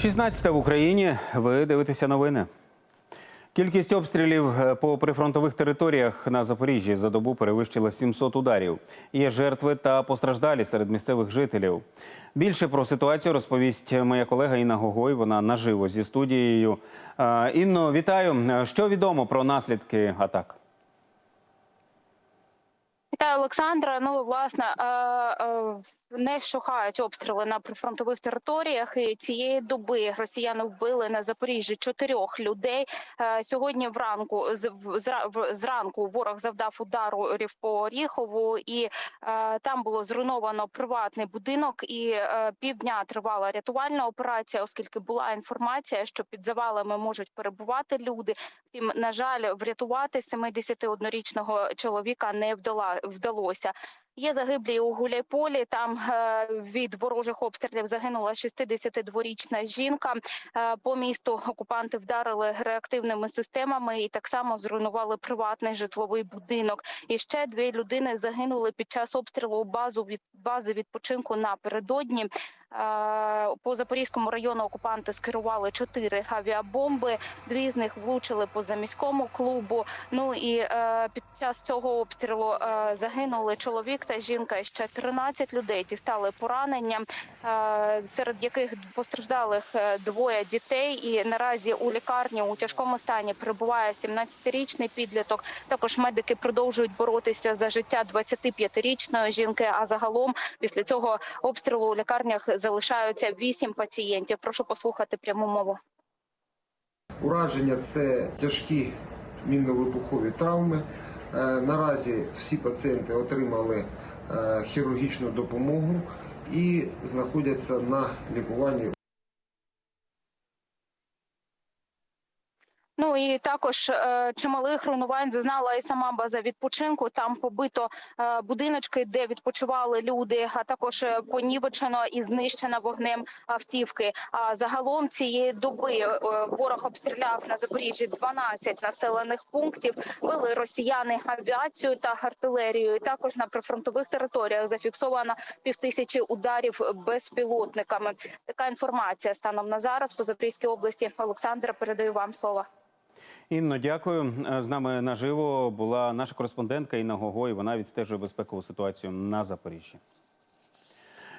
16 в Україні. Ви дивитеся новини. Кількість обстрілів е, по прифронтових територіях на Запоріжжі за добу перевищила 700 ударів. Є жертви та постраждалі серед місцевих жителів. Більше про ситуацію розповість моя колега Інна Гогой. Вона наживо зі студією. Інно, вітаю. Е, Що відомо про наслідки атак? Вітаю, Олександра. Ну власне е, не вщухають обстріли на прифронтових територіях. І цієї доби росіяни вбили на Запоріжжі чотирьох людей. Е, Сьогодні вранку зранку ворог завдав ударів по Оріхову, і е, там було зруйновано приватний будинок. І е, півдня тривала рятувальна операція, оскільки була інформація, що під завалами можуть перебувати люди. Втім, на жаль, врятувати 71-річного чоловіка не вдала вдалося. Є загиблі у Гуляйполі. Там е, від ворожих обстрілів загинула 62-річна жінка. Е, по місту окупанти вдарили реактивними системами і так само зруйнували приватний житловий будинок. І ще дві людини загинули під час обстрілу базу від бази відпочинку напередодні. Е, По Запорізькому району окупанти скерували чотири авіабомби. Дві з них влучили по заміському клубу. Ну і е, під час цього обстрілу е, загинули чоловік та жінка. Ще 13 людей дістали поранення, серед яких постраждалих двоє дітей. І наразі у лікарні у тяжкому стані перебуває 17-річний підліток. Також медики продовжують боротися за життя 25-річної жінки. А загалом після цього обстрілу у лікарнях залишаються 8 пацієнтів. Прошу послухати пряму мову. Ураження це тяжкі мінно-вибухові травми. Е, Наразі всі пацієнти отримали е, хірургічну допомогу і знаходяться на лікуванні Ну і також е, чималих руйнувань зазнала і сама база відпочинку. Там побито е, будиночки, де відпочивали люди, а також е, понівечено і знищено вогнем автівки. А загалом цієї доби ворог обстріляв на Запоріжжі 12 населених пунктів. Били росіяни авіацію та артилерію. Також на прифронтових територіях зафіксовано півтисячі ударів безпілотниками. Така інформація станом на зараз по Запорізькій області. Олександра, передаю вам слово. Інно, дякую. Е, З нами наживо була наша кореспондентка Інна Гогой. Вона відстежує безпекову ситуацію на Запоріжжі.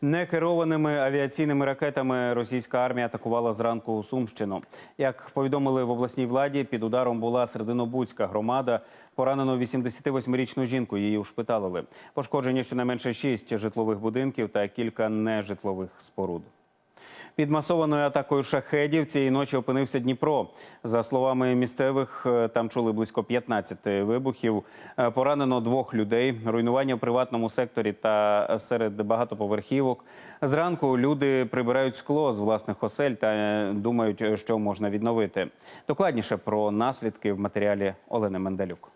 Некерованими авіаційними ракетами російська армія атакувала зранку Сумщину. Як повідомили в обласній владі, під ударом була Серединобудська громада. Поранено 88-річну жінку. Її ушпиталили. Пошкоджені щонайменше шість житлових будинків та кілька нежитлових споруд. Під масованою атакою шахедів цієї ночі опинився Дніпро. За словами місцевих, е, там чули близько 15 вибухів. Е, Поранено двох людей. Руйнування в приватному секторі та серед багатоповерхівок. Зранку люди прибирають скло з власних осель та е, думають, що можна відновити. Докладніше про наслідки в матеріалі Олени Мендалюк.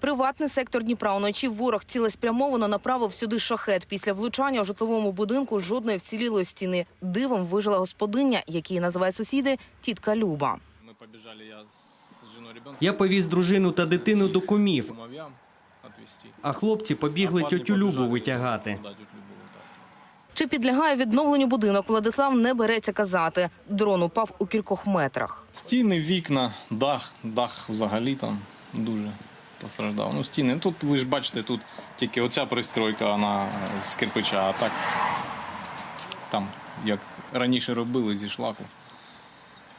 Приватний сектор Дніпра уночі ворог цілеспрямовано направив сюди шахет. Після влучання у житловому будинку жодної вцілілої стіни. Дивом вижила господиня, який називають сусіди тітка Люба. Мы побежали, я женой ребенка Я повіз дружину та дитину до кумів, а хлопці побігли тьотю Любу витягати. Чи підлягає відновленню будинок, Владислав не береться казати. Дрон упав у кількох метрах. Стіни, вікна, дах, дах взагалі там дуже постраждав. Ну, стіни, тут ви ж бачите, тут тільки оця пристройка, вона з кирпича, а так там, як раніше робили зі шлаку.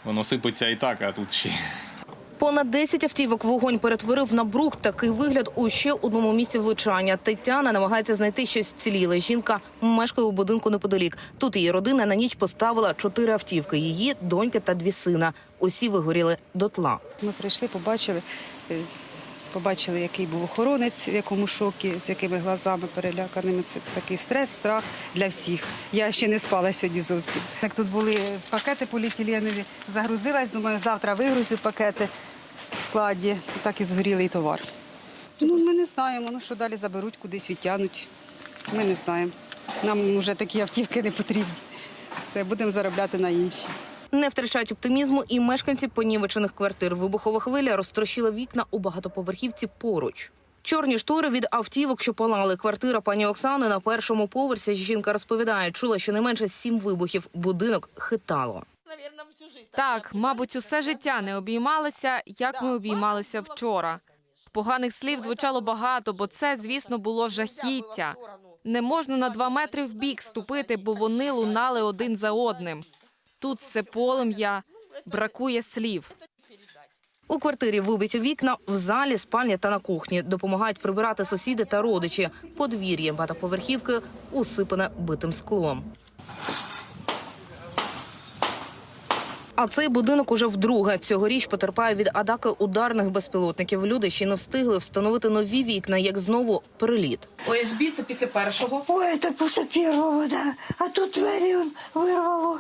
Воно сипеться і так, а тут ще. Понад 10 автівок вогонь перетворив на брух. Такий вигляд у ще одному місці влучання. Тетяна намагається знайти щось ціліле. Жінка мешкає у будинку неподалік. Тут її родина на ніч поставила чотири автівки. Її доньки та дві сина. Усі вигоріли дотла. Ми прийшли, побачили, е, побачили, який був охоронець, в якому шокі, з якими глазами переляканими. Це такий стрес, страх для всіх. Я ще не спала сьогодні зовсім. Як тут були пакети поліетиленові, загрузилась, думаю, завтра вигрузю пакети в складі. Так і згорілий товар. Ну, ми не знаємо, ну що далі заберуть, кудись відтягнуть. Ми не знаємо. Нам вже такі автівки не потрібні. Все, будемо заробляти на інші. Не втрачають оптимізму і мешканці понівечених квартир. Вибухова хвиля розтрощила вікна у багатоповерхівці поруч. Чорні штори від автівок, що палали. Квартира пані Оксани на першому поверсі. Жінка розповідає, чула щонайменше сім вибухів. Будинок хитало. Так, мабуть, усе життя не обіймалися, як ми обіймалися вчора. Поганих слів звучало багато, бо це, звісно, було жахіття. Не можна на два метри в бік ступити, бо вони лунали один за одним. Тут це полум'я, бракує слів. У квартирі вибиті вікна, в залі, спальні та на кухні. Допомагають прибирати сусіди та родичі. Подвір'я багатоповерхівки усипане битим склом. А цей будинок уже вдруге цьогоріч потерпає від атаки ударних безпілотників. Люди ще не встигли встановити нові вікна, як знову приліт. ОСБ це після першого. Ой, это после первого, да. А тут двері вирвало.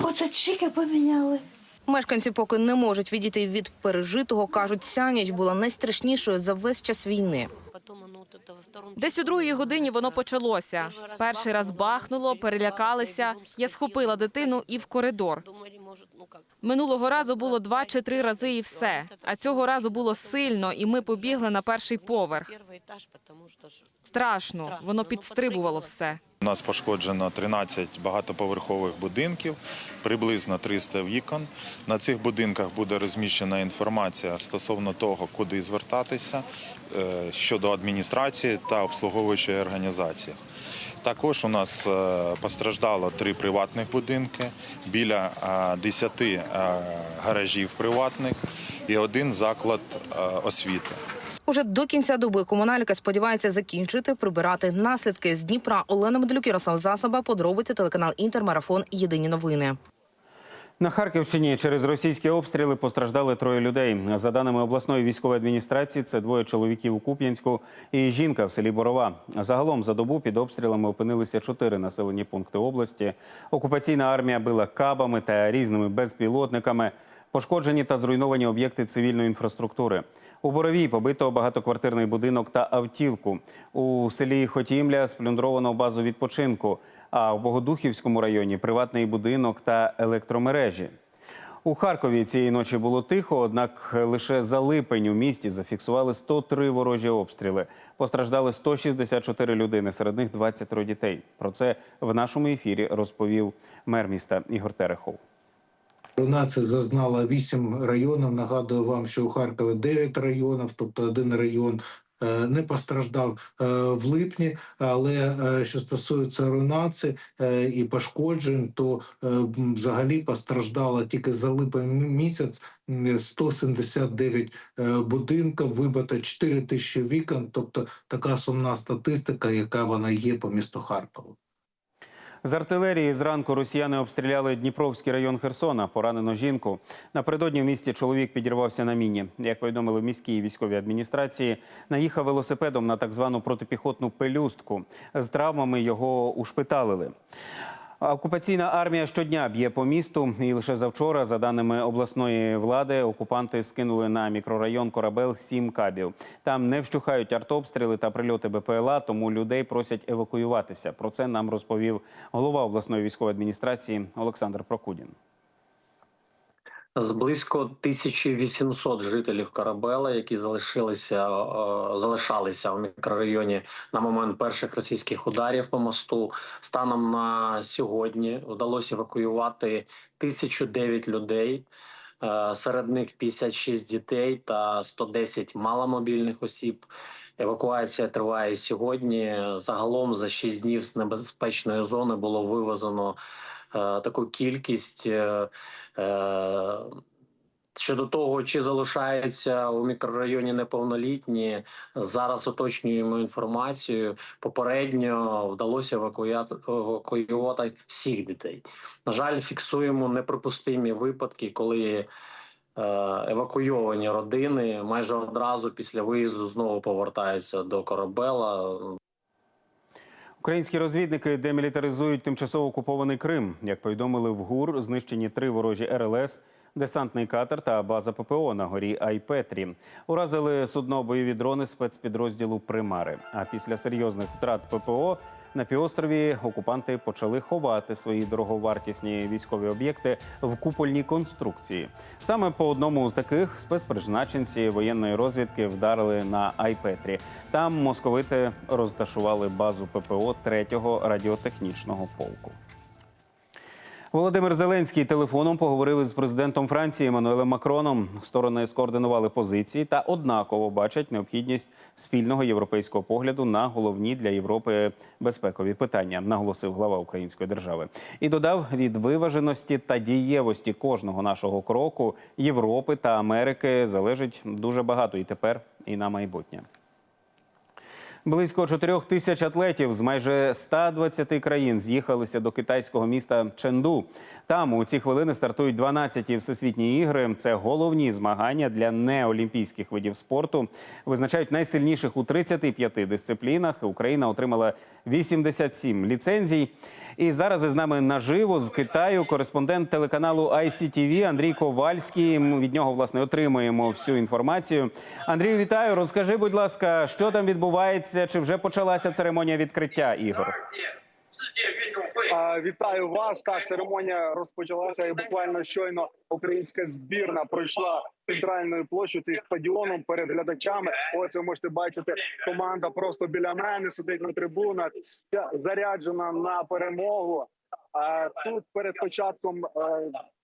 Оце чики поміняли. Мешканці поки не можуть відійти від пережитого. кажуть, ця ніч була найстрашнішою за весь час війни. Десь у другій годині воно почалося. Перший раз бахнуло, перелякалися. Я схопила дитину і в коридор. Минулого разу було два чи три рази і все. А цього разу було сильно, і ми побігли на перший поверх. Страшно, воно підстрибувало все. У нас пошкоджено 13 багатоповерхових будинків, приблизно 300 вікон. На цих будинках буде розміщена інформація стосовно того, куди звертатися е, щодо адміністрації та обслуговуючої організації. Також у нас е, постраждало три приватних будинки, біля е, 10 е, гаражів приватних і один заклад освіти. Уже до кінця доби комунальники сподівається закінчити прибирати наслідки з Дніпра. Олена Медлюк, Ярослав Засоба, подробиці телеканал Інтермарафон. Єдині новини. На Харківщині через російські обстріли постраждали троє людей. За даними обласної військової адміністрації, це двоє чоловіків у Куп'янську і жінка в селі Борова. Загалом за добу під обстрілами опинилися чотири населені пункти області. Окупаційна армія била кабами та різними безпілотниками. Пошкоджені та зруйновані об'єкти цивільної інфраструктури. У Боровій побито багатоквартирний будинок та автівку. У селі Хотімля сплюндровано базу відпочинку. А в Богодухівському районі приватний будинок та електромережі. У Харкові цієї ночі було тихо, однак лише за липень у місті зафіксували 103 ворожі обстріли. Постраждали 164 людини, серед них 20 дітей. Про це в нашому ефірі розповів мер міста Ігор Терехов. Руйнація зазнала 8 районів. Нагадую вам, що у Харкові 9 районів, тобто один район е, не постраждав е, в липні. Але е, що стосується руйнації і пошкоджень, то взагалі постраждало тільки за липень місяць м, 179 е, будинків, вибито 4 тисячі вікон. Тобто така сумна статистика, яка вона є по місту Харкову. З артилерії зранку росіяни обстріляли Дніпровський район Херсона. Поранено жінку. Напередодні в місті чоловік підірвався на міні. Як повідомили в міській військовій адміністрації, наїхав велосипедом на так звану протипіхотну пелюстку. З травмами його ушпиталили. Окупаційна армія щодня б'є по місту, і лише завчора, за даними обласної влади, окупанти скинули на мікрорайон Корабел сім кабів. Там не вщухають артобстріли та прильоти БПЛА, тому людей просять евакуюватися. Про це нам розповів голова обласної військової адміністрації Олександр Прокудін. З близько 1800 жителів Карабела, які залишилися е, залишалися в мікрорайоні на момент перших російських ударів по мосту. Станом на сьогодні вдалося евакуювати 1009 людей. Е, Серед них 56 дітей та 110 маломобільних осіб. Евакуація триває сьогодні. Загалом за 6 днів з небезпечної зони було вивезено таку кількість. е, е, Щодо того, чи залишаються у мікрорайоні неповнолітні, зараз уточнюємо інформацію. Попередньо вдалося евакуювати всіх дітей. На жаль, фіксуємо неприпустимі випадки, коли е, евакуйовані родини майже одразу після виїзду знову повертаються до корабела. Українські розвідники демілітаризують тимчасово окупований Крим. Як повідомили в ГУР, знищені три ворожі РЛС, десантний катер та база ППО на горі Айпетрі. Уразили судно бойові дрони спецпідрозділу Примари. А після серйозних втрат ППО на півострові окупанти почали ховати свої дороговартісні військові об'єкти в купольній конструкції. Саме по одному з таких спецпризначенці воєнної розвідки вдарили на Айпетрі. Там московити розташували базу ППО 3-го радіотехнічного полку. Володимир Зеленський телефоном поговорив із президентом Франції Еммануелем Макроном. Сторони скоординували позиції та однаково бачать необхідність спільного європейського погляду на головні для Європи безпекові питання, наголосив глава української держави. І додав від виваженості та дієвості кожного нашого кроку Європи та Америки залежить дуже багато і тепер, і на майбутнє. Близько 4 тисяч атлетів з майже 120 країн з'їхалися до китайського міста Ченду. Там у ці хвилини стартують 12-ті всесвітні ігри. Це головні змагання для неолімпійських видів спорту. Визначають найсильніших у 35 дисциплінах. Україна отримала 87 ліцензій. І зараз із нами наживо з Китаю кореспондент телеканалу ICTV Андрій Ковальський. Від нього власне отримуємо всю інформацію. Андрію, вітаю. Розкажи, будь ласка, що там відбувається? Чи вже почалася церемонія відкриття ігор? Вітаю вас. Так, церемонія розпочалася і буквально щойно українська збірна пройшла центральною площею цим стадіоном перед глядачами. Ось ви можете бачити, команда просто біля мене сидить на трибунах, заряджена на перемогу. Тут перед початком е,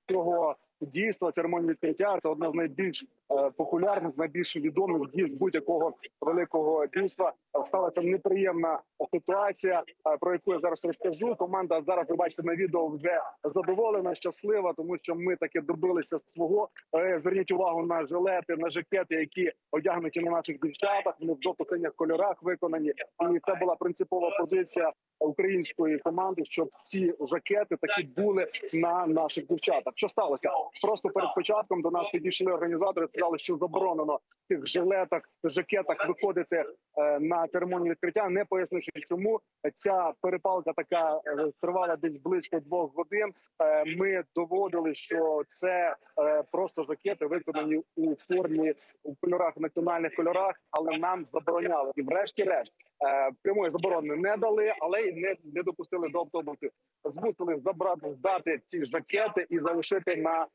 цього дійства церемонії відкриття це одна з найбільш е, популярних, найбільш відомих дій будь-якого великого дійства. Сталася неприємна ситуація, е, про яку я зараз розкажу. Команда зараз ви бачите на відео вже задоволена, щаслива, тому що ми таки добилися свого. Е, Зверніть увагу на жилети, на жакети, які одягнуті на наших дівчатах. Вони в жовто-синіх кольорах виконані. І це була принципова позиція української команди, щоб ці жакети такі були на наших дівчатах. Що сталося? Просто перед початком до нас підійшли організатори, сказали, що заборонено в тих жилетах, жакетах виходити е, на церемонію відкриття, не пояснивши, чому ця перепалка така е, тривала десь близько двох годин. Е, Ми доводили, що це просто жакети виконані у формі у кольорах національних кольорах, але нам забороняли і, врешті-решт, прямої заборони не дали, але не, не допустили до автобусів. Змусили забрати здати ці жакети і залишити на е,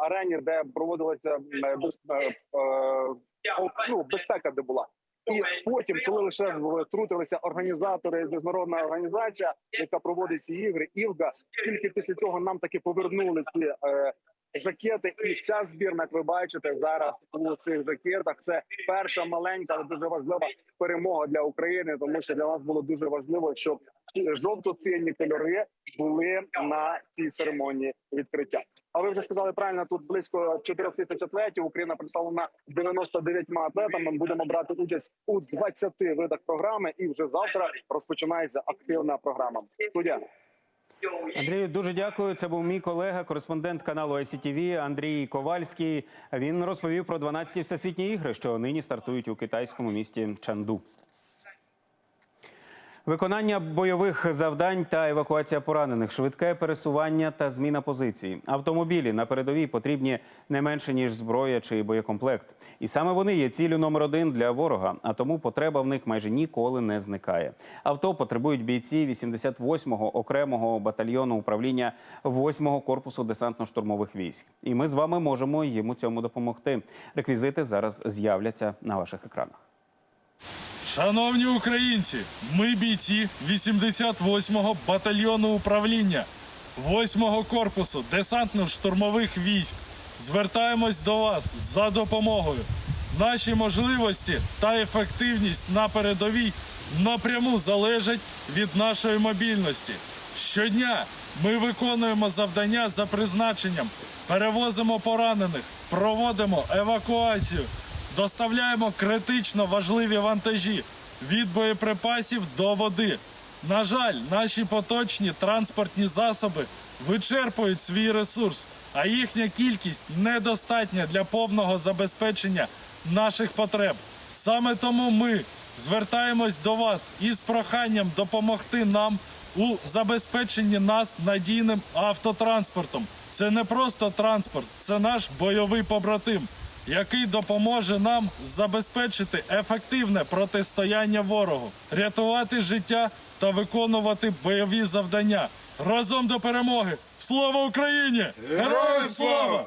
арені, де проводилася е, е, е, ну, безпека, де була. І потім, коли лише втрутилися організатори, міжнародна організація, яка проводить ці ігри, ІВГА, тільки після цього нам таки повернули ці е, жакети, і вся збірна, як ви бачите, зараз у цих жакетах. Це перша маленька, але дуже важлива перемога для України, тому що для нас було дуже важливо, щоб жовто-сині кольори були на цій церемонії відкриття. А ви вже сказали правильно, тут близько 4 тисяч атлетів. Україна представлена 99 атлетами. Ми будемо брати участь у 20 видах програми, і вже завтра розпочинається активна програма. Студія. Андрію, дуже дякую. Це був мій колега, кореспондент каналу ICTV Андрій Ковальський. Він розповів про 12-ті всесвітні ігри, що нині стартують у китайському місті Чанду. Виконання бойових завдань та евакуація поранених, швидке пересування та зміна позицій. Автомобілі на передовій потрібні не менше ніж зброя чи боєкомплект. І саме вони є ціллю номер один для ворога. А тому потреба в них майже ніколи не зникає. Авто потребують бійці 88-го окремого батальйону управління 8-го корпусу десантно-штурмових військ. І ми з вами можемо їм у цьому допомогти. Реквізити зараз з'являться на ваших екранах. Шановні українці, ми бійці 88-го батальйону управління 8-го корпусу десантно-штурмових військ. Звертаємось до вас за допомогою. Наші можливості та ефективність на передовій напряму залежать від нашої мобільності. Щодня ми виконуємо завдання за призначенням, перевозимо поранених, проводимо евакуацію, доставляємо критично важливі вантажі від боєприпасів до води. На жаль, наші поточні транспортні засоби вичерпують свій ресурс, а їхня кількість недостатня для повного забезпечення наших потреб. Саме тому ми звертаємось до вас із проханням допомогти нам у забезпеченні нас надійним автотранспортом. Це не просто транспорт, це наш бойовий побратим, який допоможе нам забезпечити ефективне протистояння ворогу, рятувати життя та виконувати бойові завдання. Разом до перемоги! Слава Україні! Героям слава!